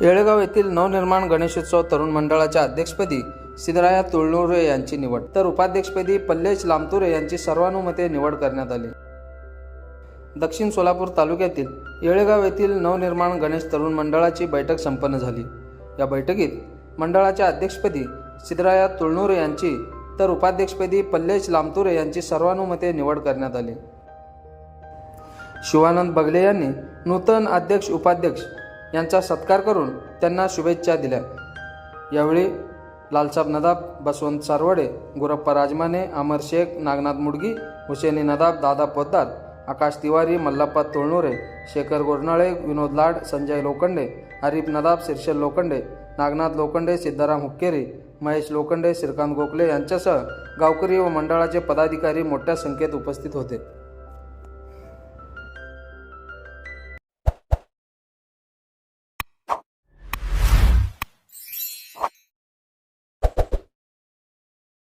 येळेगाव येथील नवनिर्माण गणेशोत्सव तरुण मंडळाच्या अध्यक्षपदी सिद्धराया तुळनुरे यांची निवड. तर उपाध्यक्षपदी पल्लेश लामतुरे यांची सर्वानुमते निवड करण्यात आली. दक्षिण सोलापूर तालुक्यातील येळेगाव येथील नवनिर्माण गणेश तरुण मंडळाची बैठक संपन्न झाली. या बैठकीत मंडळाच्या अध्यक्षपदी सिद्धराया तुळनुरे यांची तर उपाध्यक्षपदी पल्लेश लामतुरे यांची सर्वानुमते निवड करण्यात आली. शिवानंद बगले यांनी नूतन अध्यक्ष उपाध्यक्ष यांचा सत्कार करून त्यांना शुभेच्छा दिल्या. यावेळी लालसाब नदाब बसवंत सारवडे गुरप्पा राजमाने अमर शेख नागनाथ मुडगी हुसेनी नदाब दादा पोद्दार आकाश तिवारी मल्लप्पा तोळणुरे शेखर गोरनाळे विनोद लाड संजय लोखंडे हरीफ नदाब शिर्षल लोखंडे नागनाथ लोखंडे सिद्धाराम हुक्केरी महेश लोखंडे श्रीकांत गोखले यांच्यासह गावकरी व मंडळाचे पदाधिकारी मोठ्या संख्येत उपस्थित होते.